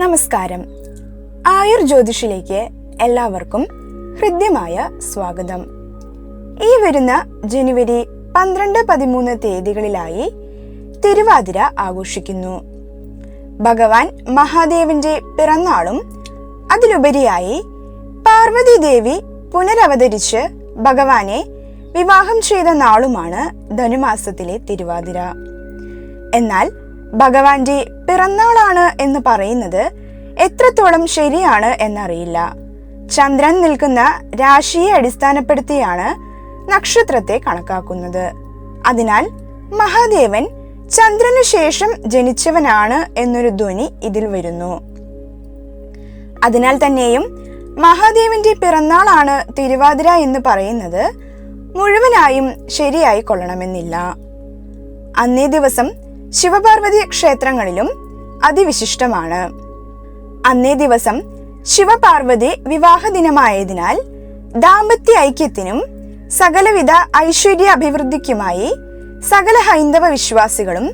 നമസ്കാരം. ആയുർ ജ്യോതിഷിലേക്ക് എല്ലാവർക്കും ഹൃദ്യമായ സ്വാഗതം. ഈ വരുന്ന ജനുവരി പന്ത്രണ്ട് പതിമൂന്ന് തീയതികളിലായി തിരുവാതിര ആഘോഷിക്കുന്നു. ഭഗവാൻ മഹാദേവന്റെ പിറന്നാളും അതിലുപരിയായി പാർവതി ദേവി പുനരവതരിച്ച് ഭഗവാനെ വിവാഹം ചെയ്ത നാളുമാണ് ധനുമാസത്തിലെ തിരുവാതിര. എന്നാൽ ഭഗവാന്റെ പിറന്നാളാണ് എന്ന് പറയുന്നത് എത്രത്തോളം ശരിയാണ് എന്നറിയില്ല. ചന്ദ്രൻ നിൽക്കുന്ന രാശിയെ അടിസ്ഥാനപ്പെടുത്തിയാണ് നക്ഷത്രത്തെ കണക്കാക്കുന്നത്. അതിനാൽ മഹാദേവൻ ചന്ദ്രനു ശേഷം ജനിച്ചവനാണ് എന്നൊരു ധ്വനി ഇതിൽ വരുന്നു. അതിനാൽ തന്നെയും മഹാദേവന്റെ പിറന്നാളാണ് തിരുവാതിര എന്ന് പറയുന്നത് മുഴുവനായും ശരിയായി കൊള്ളണമെന്നില്ല. അന്നേ ദിവസം ശിവപാർവതി ക്ഷേത്രങ്ങളിലും അതിവിശിഷ്ടമാണ്. അന്നേ ദിവസം ശിവപാർവതി വിവാഹ ദിനമായതിനാൽ ദാമ്പത്യ ഐക്യത്തിനും സകലവിധ ഐശ്വര്യ അഭിവൃദ്ധിക്കുമായി സകല ഹൈന്ദവ വിശ്വാസികളും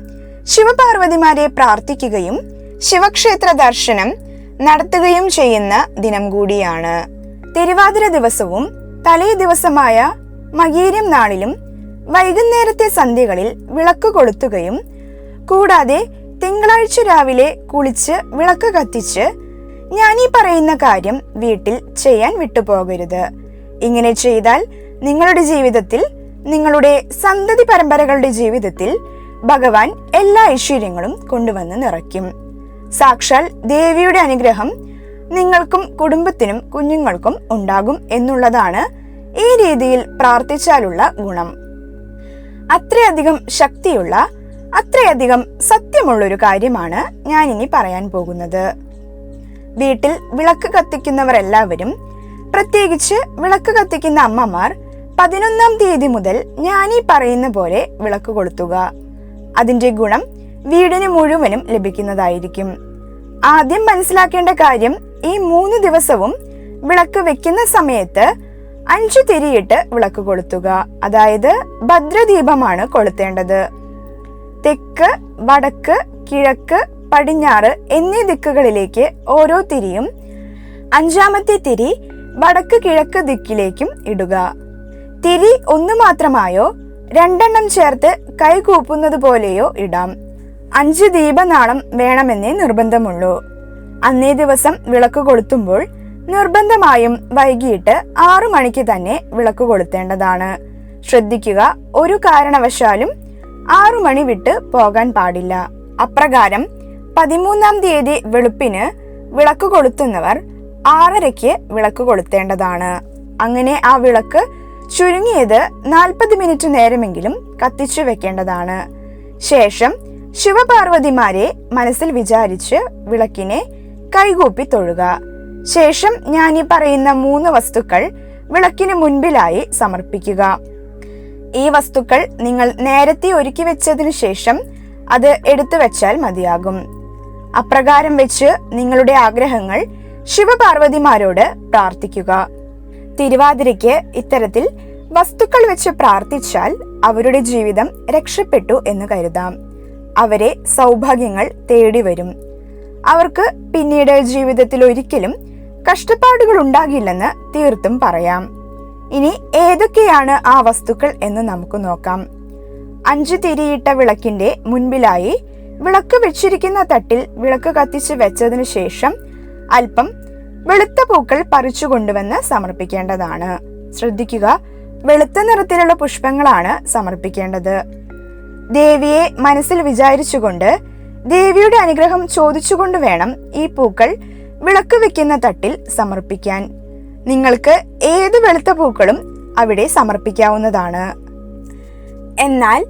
ശിവപാർവതിമാരെ പ്രാർത്ഥിക്കുകയും ശിവക്ഷേത്ര ദർശനം നടത്തുകയും ചെയ്യുന്ന ദിനം കൂടിയാണ്. തിരുവാതിര ദിവസവും തലേ ദിവസമായ മകീരം നാളിലും വൈകുന്നേരത്തെ സന്ധ്യകളിൽ വിളക്ക് കൊളുത്തുകയും കൂടാതെ തിങ്കളാഴ്ച രാവിലെ കുളിച്ച് വിളക്ക് കത്തിച്ച് ഞാൻ ഈ പറയുന്ന കാര്യം വീട്ടിൽ ചെയ്യാൻ വിട്ടുപോകരുത്. ഇങ്ങനെ ചെയ്താൽ നിങ്ങളുടെ ജീവിതത്തിൽ നിങ്ങളുടെ സന്തതി പരമ്പരകളുടെ ജീവിതത്തിൽ ഭഗവാൻ എല്ലാ ഐശ്വര്യങ്ങളും കൊണ്ടുവന്ന് നിറയ്ക്കും. സാക്ഷാൽ ദേവിയുടെ അനുഗ്രഹം നിങ്ങൾക്കും കുടുംബത്തിനും കുഞ്ഞുങ്ങൾക്കും ഉണ്ടാകും എന്നുള്ളതാണ് ഈ രീതിയിൽ പ്രാർത്ഥിച്ചാലുള്ള ഗുണം. അത്രയധികം ശക്തിയുള്ള അത്രയധികം സത്യമുള്ളൊരു കാര്യമാണ് ഞാൻ ഇനി പറയാൻ പോകുന്നത്. വീട്ടിൽ വിളക്ക് കത്തിക്കുന്നവർ എല്ലാവരും പ്രത്യേകിച്ച് വിളക്ക് കത്തിക്കുന്ന അമ്മമാർ പതിനൊന്നാം തീയതി മുതൽ ഈ പറയുന്ന പോലെ വിളക്ക് കൊളുത്തുക. അതിന്റെ ഗുണം വീടിന് മുഴുവനും ലഭിക്കുന്നതായിരിക്കും. ആദ്യം മനസ്സിലാക്കേണ്ട കാര്യം ഈ മൂന്ന് ദിവസവും വിളക്ക് വെക്കുന്ന സമയത്ത് അഞ്ചു തിരിയിട്ട് വിളക്ക് കൊളുത്തുക. അതായത് ഭദ്രദീപമാണ് കൊളുത്തേണ്ടത്. തെക്ക് വടക്ക് കിഴക്ക് പടിഞ്ഞാറ് എന്നീ ദിക്കുകളിലേക്ക് ഓരോ തിരിയും അഞ്ചാമത്തെ തിരി വടക്ക് കിഴക്ക് ദിക്കിലേക്കും ഇടുക. തിരി ഒന്ന് മാത്രമായോ രണ്ടെണ്ണം ചേർത്ത് കൈകൂപ്പുന്നത് പോലെയോ ഇടാം. അഞ്ച് ദീപനാളം വേണമെന്നേ നിർബന്ധമുള്ളൂ. അന്നേ ദിവസം വിളക്ക് കൊളുത്തുമ്പോൾ നിർബന്ധമായും വൈകിട്ട് ആറു മണിക്ക് തന്നെ വിളക്ക് കൊളുത്തേണ്ടതാണ്. ശ്രദ്ധിക്കുക ഒരു കാരണവശാലും ആറു മണി വിട്ട് പോകാൻ പാടില്ല. അപ്രകാരം പതിമൂന്നാം തീയതി വെളുപ്പിന് വിളക്ക് കൊളുത്തുന്നവർ ആറരയ്ക്ക് വിളക്ക് കൊളുത്തേണ്ടതാണ്. അങ്ങനെ ആ വിളക്ക് ചുരുങ്ങിയത് നാൽപ്പത് മിനിറ്റ് നേരമെങ്കിലും കത്തിച്ചു വെക്കേണ്ടതാണ്. ശേഷം ശിവപാർവതിമാരെ മനസ്സിൽ വിചാരിച്ച് വിളക്കിനെ കൈകൂപ്പി തൊഴുക. ശേഷം ഞാൻ ഈ പറയുന്ന മൂന്ന് വസ്തുക്കൾ വിളക്കിന് മുൻപിലായി സമർപ്പിക്കുക. ഈ വസ്തുക്കൾ നിങ്ങൾ നേരത്തെ ഒരുക്കി വെച്ചതിനു ശേഷം അത് എടുത്തു വെച്ചാൽ മതിയാകും. അപ്രകാരം വെച്ച് നിങ്ങളുടെ ആഗ്രഹങ്ങൾ ശിവപാർവതിമാരോട് പ്രാർത്ഥിക്കുക. തിരുവാതിരയ്ക്ക് ഇത്തരത്തിൽ വസ്തുക്കൾ വെച്ച് പ്രാർത്ഥിച്ചാൽ അവരുടെ ജീവിതം രക്ഷപ്പെട്ടു എന്ന് കരുതാം. അവരെ സൗഭാഗ്യങ്ങൾ തേടി വരും. അവർക്ക് പിന്നീട് ജീവിതത്തിൽ ഒരിക്കലും കഷ്ടപ്പാടുകൾ ഉണ്ടാകില്ലെന്ന് തീർത്തും പറയാം. ഇനി ഏതൊക്കെയാണ് ആ വസ്തുക്കൾ എന്ന് നമുക്ക് നോക്കാം. അഞ്ചു തിരിയിട്ട വിളക്കിന്റെ മുൻപിലായി വിളക്ക് വെച്ചിരിക്കുന്ന തട്ടിൽ വിളക്ക് കത്തിച്ച് വെച്ചതിനു ശേഷം അല്പം വെളുത്ത പൂക്കൾ പറിച്ചു കൊണ്ടുവന്ന് സമർപ്പിക്കേണ്ടതാണ്. ശ്രദ്ധിക്കുക വെളുത്ത നിറത്തിലുള്ള പുഷ്പങ്ങളാണ് സമർപ്പിക്കേണ്ടത്. ദേവിയെ മനസ്സിൽ വിചാരിച്ചുകൊണ്ട് ദേവിയുടെ അനുഗ്രഹം ചോദിച്ചുകൊണ്ട് വേണം ഈ പൂക്കൾ വിളക്ക് വെക്കുന്ന തട്ടിൽ സമർപ്പിക്കാൻ. നിങ്ങൾക്ക് ഏത് വെളുത്ത പൂക്കളും അവിടെ സമർപ്പിക്കാവുന്നതാണ്. എന്നാൽ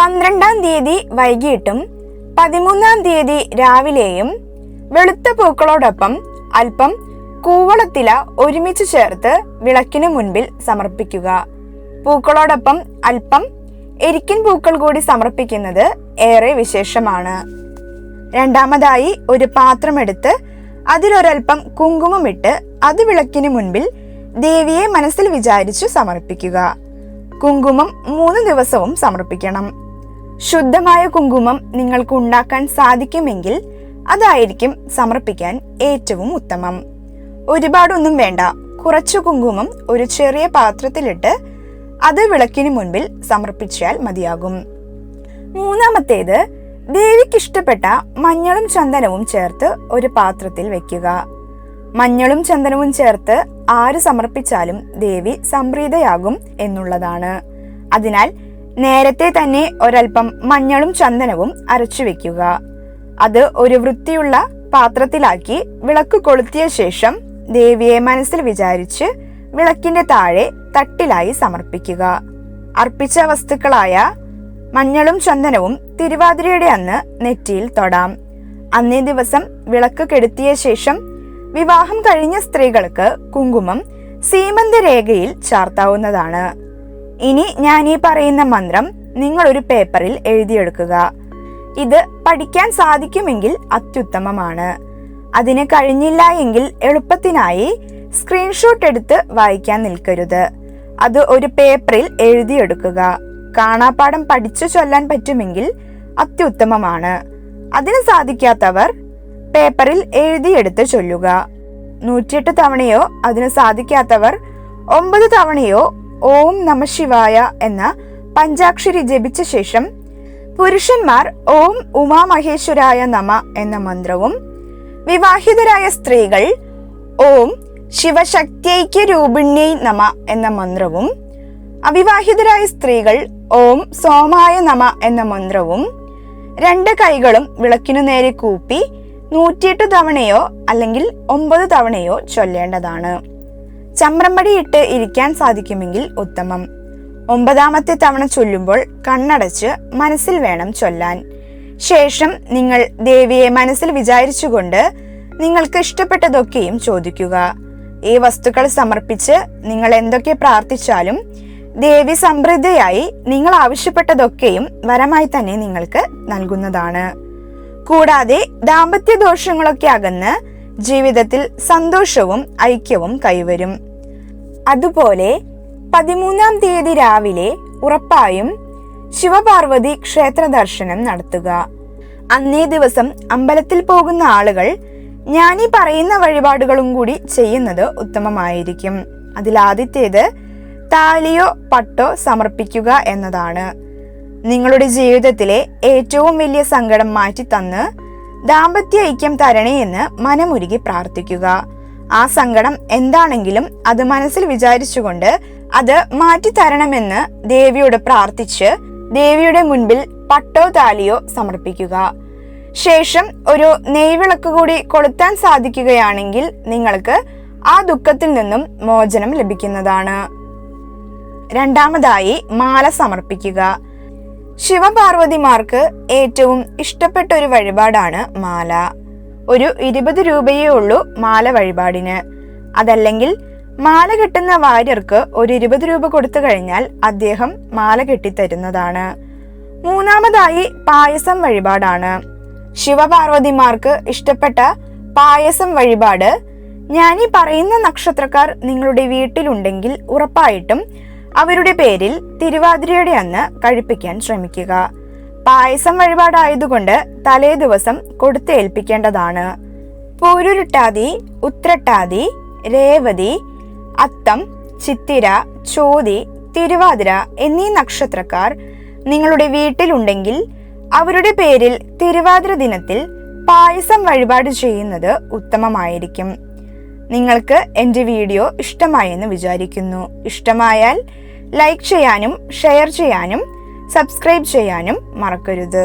പന്ത്രണ്ടാം തീയതി വൈകിട്ടും പതിമൂന്നാം തീയതി രാവിലെയും വെളുത്ത പൂക്കളോടൊപ്പം അല്പം കൂവളത്തില ഒരുമിച്ച് ചേർത്ത് വിളക്കിനു മുൻപിൽ സമർപ്പിക്കുക. പൂക്കളോടൊപ്പം അല്പം എരിക്കിൻ പൂക്കൾ കൂടി സമർപ്പിക്കുന്നത് ഏറെ വിശേഷമാണ്. രണ്ടാമതായി ഒരു പാത്രമെടുത്ത് അതിലൊരൽപ്പം കുങ്കുമമിട്ട് അത് വിളക്കിന് മുൻപിൽ ദേവിയെ മനസ്സിൽ വിചാരിച്ചു സമർപ്പിക്കുക. കുങ്കുമം മൂന്ന് ദിവസവും സമർപ്പിക്കണം. ശുദ്ധമായ കുങ്കുമം നിങ്ങൾക്ക് ഉണ്ടാക്കാൻ സാധിക്കുമെങ്കിൽ അതായിരിക്കും സമർപ്പിക്കാൻ ഏറ്റവും ഉത്തമം. ഒരുപാടൊന്നും വേണ്ട. കുറച്ചു കുങ്കുമം ഒരു ചെറിയ പാത്രത്തിലിട്ട് അത് വിളക്കിന് മുൻപിൽ സമർപ്പിച്ചാൽ മതിയാകും. മൂന്നാമത്തേത് ദേവിക്ക് ഇഷ്ടപ്പെട്ട മഞ്ഞളും ചന്ദനവും ചേർത്ത് ഒരു പാത്രത്തിൽ വെക്കുക. മഞ്ഞളും ചന്ദനവും ചേർത്ത് ആര് സമർപ്പിച്ചാലും ദേവി സംപ്രീതയാകും എന്നുള്ളതാണ്. അതിനാൽ നേരത്തെ തന്നെ ഒരൽപ്പം മഞ്ഞളും ചന്ദനവും അരച്ചു വെക്കുക. അത് ഒരു വൃത്തിയുള്ള പാത്രത്തിലാക്കി വിളക്ക് കൊളുത്തിയ ശേഷം ദേവിയെ മനസ്സിൽ വിചാരിച്ച് വിളക്കിന്റെ താഴെ തട്ടിലായി സമർപ്പിക്കുക. അർപ്പിച്ച വസ്തുക്കളായ മഞ്ഞളും ചന്ദനവും തിരുവാതിരയുടെ അന്ന് നെറ്റിയിൽ തൊടാം. അന്നേ ദിവസം വിളക്ക് കെടുത്തിയ ശേഷം വിവാഹം കഴിഞ്ഞ സ്ത്രീകൾക്ക് കുങ്കുമം സീമന്ത രേഖയിൽ ചാർത്താവുന്നതാണ്. ഇനി ഞാൻ ഈ പറയുന്ന മന്ത്രം നിങ്ങൾ ഒരു പേപ്പറിൽ എഴുതിയെടുക്കുക. ഇത് പഠിക്കാൻ സാധിക്കുമെങ്കിൽ അത്യുത്തമമാണ്. അതിന് കഴിഞ്ഞില്ല എങ്കിൽ എളുപ്പത്തിനായി സ്ക്രീൻഷോട്ട് എടുത്ത് വായിക്കാൻ നിൽക്കരുത്. അത് ഒരു പേപ്പറിൽ എഴുതിയെടുക്കുക. കാണാപ്പാഠം പഠിച്ചു ചൊല്ലാൻ പറ്റുമെങ്കിൽ അത്യുത്തമമാണ്. അതിന് സാധിക്കാത്തവർ പേപ്പറിൽ എഴുതിയെടുത്ത് ചൊല്ലുക. നൂറ്റിയെട്ട് തവണയോ അതിന് സാധിക്കാത്തവർ ഒമ്പത് തവണയോ ഓം നമ ശിവായ എന്ന പഞ്ചാക്ഷരി ജപിച്ച ശേഷം പുരുഷന്മാർ ഓം ഉമാമഹേശ്വരായ നമ എന്ന മന്ത്രവും വിവാഹിതരായ സ്ത്രീകൾ ഓം ശിവശക്തിക്ക് രൂപിണ്യൈ നമ എന്ന മന്ത്രവും അവിവാഹിതരായ സ്ത്രീകൾ ഓം സോമായ നമ എന്ന മന്ത്രവും രണ്ട് കൈകളും വിളക്കിനു നേരെ കൂപ്പി നൂറ്റിയെട്ട് തവണയോ അല്ലെങ്കിൽ ഒമ്പത് തവണയോ ചൊല്ലേണ്ടതാണ്. ചമ്രമ്പടി ഇട്ട് ഇരിക്കാൻ സാധിക്കുമെങ്കിൽ ഉത്തമം. ഒമ്പതാമത്തെ തവണ ചൊല്ലുമ്പോൾ കണ്ണടച്ച് മനസ്സിൽ വേണം ചൊല്ലാൻ. ശേഷം നിങ്ങൾ ദേവിയെ മനസ്സിൽ വിചാരിച്ചുകൊണ്ട് നിങ്ങൾക്ക് ഇഷ്ടപ്പെട്ടതൊക്കെയും ചോദിക്കുക. ഈ വസ്തുക്കൾ സമർപ്പിച്ച് നിങ്ങൾ എന്തൊക്കെ പ്രാർത്ഥിച്ചാലും ദേവി സമൃദ്ധയായി നിങ്ങൾ ആവശ്യപ്പെട്ടതൊക്കെയും വരമായി തന്നെ നിങ്ങൾക്ക് നൽകുന്നതാണ്. കൂടാതെ ദാമ്പത്യ ദോഷങ്ങളൊക്കെ അകന്ന് ജീവിതത്തിൽ സന്തോഷവും ഐക്യവും കൈവരും. അതുപോലെ പതിമൂന്നാം തീയതി രാവിലെ ഉറപ്പായും ശിവപാർവതി ക്ഷേത്ര ദർശനം നടത്തുക. അന്നേ ദിവസം അമ്പലത്തിൽ പോകുന്ന ആളുകൾ ഞാനീ പറയുന്ന വഴിപാടുകളും കൂടി ചെയ്യുന്നത് ഉത്തമമായിരിക്കും. അതിലാദ്യത്തേത് താലിയോ പട്ടോ സമർപ്പിക്കുക എന്നതാണ്. നിങ്ങളുടെ ജീവിതത്തിലെ ഏറ്റവും വലിയ സങ്കടം മാറ്റി തന്ന് ദാമ്പത്യ ഐക്യം തരണേ എന്ന് മനമുരുകി പ്രാർത്ഥിക്കുക. ആ സങ്കടം എന്താണെങ്കിലും അത് മനസ്സിൽ വിചാരിച്ചുകൊണ്ട് അത് മാറ്റി തരണമെന്ന് ദേവിയോട് പ്രാർത്ഥിച്ച് ദേവിയുടെ മുൻപിൽ പട്ടോ താലിയോ സമർപ്പിക്കുക. ശേഷം ഒരു നെയ്വിളക്ക് കൂടി കൊളുത്താൻ സാധിക്കുകയാണെങ്കിൽ നിങ്ങൾക്ക് ആ ദുഃഖത്തിൽ നിന്നും മോചനം ലഭിക്കുന്നതാണ്. രണ്ടാമതായി മാല സമർപ്പിക്കുക. ശിവപാർവതിമാർക്ക് ഏറ്റവും ഇഷ്ടപ്പെട്ട ഒരു വഴിപാടാണ് മാല. ഒരു ഇരുപത് രൂപയേ ഉള്ളൂ മാല വഴിപാടിന്. അതല്ലെങ്കിൽ മാല കെട്ടുന്ന വാര്യർക്ക് ഒരു ഇരുപത് രൂപ കൊടുത്തു കഴിഞ്ഞാൽ അദ്ദേഹം മാല കെട്ടിത്തരുന്നതാണ്. മൂന്നാമതായി പായസം വഴിപാടാണ്. ശിവപാർവതിമാർക്ക് ഇഷ്ടപ്പെട്ട പായസം വഴിപാട് ഞാനീ പറയുന്ന നക്ഷത്രക്കാർ നിങ്ങളുടെ വീട്ടിലുണ്ടെങ്കിൽ ഉറപ്പായിട്ടും അവരുടെ പേരിൽ തിരുവാതിരയുടെ അന്ന് കഴിപ്പിക്കാൻ ശ്രമിക്കുക. പായസം വഴിപാടായതുകൊണ്ട് തലേ ദിവസം കൊടുത്തേൽപ്പിക്കേണ്ടതാണ്. പൂരുരുട്ടാതി ഉത്രട്ടാതി രേവതി അത്തം ചിത്തിര ചോതി തിരുവാതിര എന്നീ നക്ഷത്രക്കാർ നിങ്ങളുടെ വീട്ടിലുണ്ടെങ്കിൽ അവരുടെ പേരിൽ തിരുവാതിര ദിനത്തിൽ പായസം വഴിപാട് ചെയ്യുന്നത് ഉത്തമമായിരിക്കും. നിങ്ങൾക്ക് എന്റെ വീഡിയോ ഇഷ്ടമായെന്ന് വിചാരിക്കുന്നു. ഇഷ്ടമായാൽ ലൈക്ക് ചെയ്യാനും ഷെയർ ചെയ്യാനും സബ്സ്ക്രൈബ് ചെയ്യാനും മറക്കരുത്.